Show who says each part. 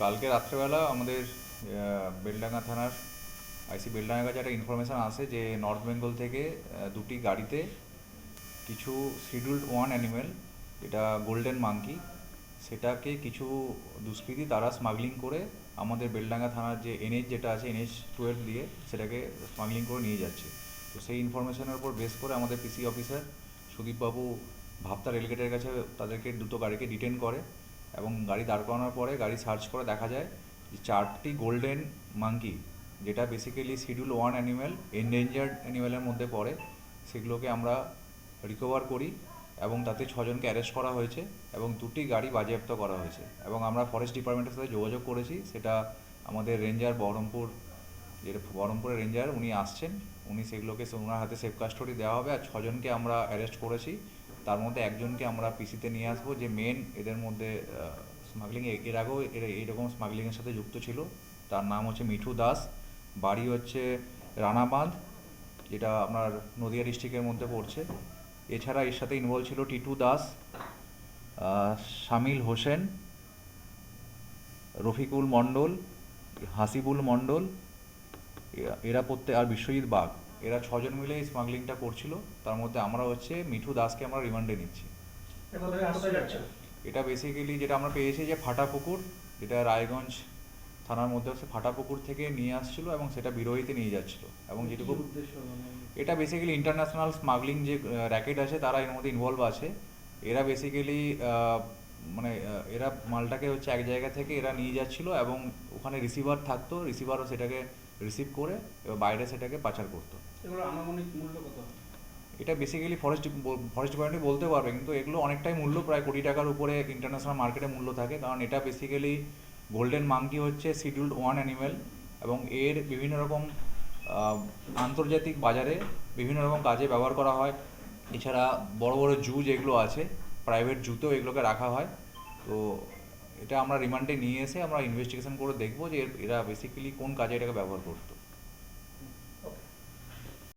Speaker 1: কালকে রাত্রেবেলা আমাদের বেলডাঙ্গা থানার আইসি বেলডাঙ্গা কাছে একটা ইনফরমেশান আসে যে নর্থ বেঙ্গল থেকে দুটি গাড়িতে কিছু শিডিউল্ড ওয়ান অ্যানিমেল এটা গোল্ডেন মাঙ্কি সেটাকে কিছু দুষ্কৃতী তারা স্মাগলিং করে আমাদের বেলডাঙ্গা থানার যে এনএইচ যেটা আছে এনএইচ টুয়েলভ দিয়ে সেটাকে স্মাগলিং করে নিয়ে যাচ্ছে। তো সেই ইনফরমেশনের উপর বেস করে আমাদের পিসি অফিসার সুদীপবাবু ভাবতা রেলগেটের কাছে তাদেরকে দুটো গাড়িকে ডিটেন করে। এবং গাড়ি দাঁড় করানোর পরে গাড়ি সার্চ করে দেখা যায় যে চারটি গোল্ডেন মাঙ্কি, যেটা basically schedule one animal endangered অ্যানিমেলের মধ্যে পড়ে, সেগুলোকে আমরা রিকভার করি এবং তাতে ছজনকে অ্যারেস্ট করা হয়েছে এবং দুটি গাড়ি বাজেয়াপ্ত করা হয়েছে। এবং আমরা ফরেস্ট ডিপার্টমেন্টের সাথে যোগাযোগ করেছি, সেটা আমাদের রেঞ্জার বহরমপুর, যেটা বহরমপুরের রেঞ্জার উনি আসছেন, উনি সেগুলোকে, ওনার হাতে সেফ কাস্টডি দেওয়া হবে আর ছজনকে আমরা অ্যারেস্ট করেছি। তার মধ্যে একজনকে আমরা পিসিতে নিয়ে আসব, যে মেন এদের মধ্যে স্মাগলিং এর আগেও এর এইরকম স্মাগলিংয়ের সাথে যুক্ত ছিল। তার নাম হচ্ছে মিঠু দাস। বাড়ি হচ্ছে রানাবাঁধ, যেটা আপনার নদিয়া ডিস্ট্রিক্টের মধ্যে পড়ছে। এছাড়া এর সাথে ইনভলভ ছিল টিটু দাস শামিল হোসেন, রফিকুল মণ্ডল, হাসিবুল মণ্ডল, এরা- প্রত্যেক, আর বিশ্বজিৎ বাগ। এরা ছজন মিলে এই স্মাগলিংটা করছিল। তার মধ্যে আমরা হচ্ছে মিঠু দাসকে আমরা রিমান্ডে নিচ্ছি। এটা বেসিক্যালি যেটা আমরা পেয়েছি যে ফাটাপুকুর যেটা রায়গঞ্জ থানার মধ্যে হচ্ছে ফাটাপুকুর থেকে নিয়ে আসছিল এবং সেটা বিরোহীতে নিয়ে যাচ্ছিল। এবং যেটুকু এটা বেসিক্যালি ইন্টারন্যাশনাল স্মাগলিং যে র্যাকেট আছে তারা এর মধ্যে ইনভলভ আছে। এরা বেসিক্যালি মানে এরা মালটাকে হচ্ছে এক জায়গা থেকে এরা নিয়ে যাচ্ছিল এবং ওখানে রিসিভার থাকতো। রিসিভারও সেটাকে রিসিভ করে এবার বাইরে সেটাকে পাচার করতো।
Speaker 2: এগুলো আনুমানিক মূল্য কত?
Speaker 1: এটা বেসিক্যালি ফরেস্ট ফরেস্ট ডিপার্টমেন্ট বলতে পারবে কিন্তু এগুলো অনেকটাই মূল্য প্রায় কোটি টাকার উপরে ইন্টারন্যাশনাল মার্কেটে মূল্য থাকে কারণ এটা বেসিক্যালি গোল্ডেন মাঙ্কি হচ্ছে শিডিউল্ড ওয়ান অ্যানিমেল এবং এর বিভিন্ন রকম আন্তর্জাতিক বাজারে বিভিন্ন রকম কাজে ব্যবহার করা হয়। এছাড়া বড় বড় জু যেগুলো আছে প্রাইভেট জুতেও এগুলোকে রাখা হয়। তো এটা আমরা রিমান্ডে নিয়ে এসে আমরা ইনভেস্টিগেশন করে দেখব যে এরা বেসিক্যালি কোন কাজে এটাকে ব্যবহার করতো।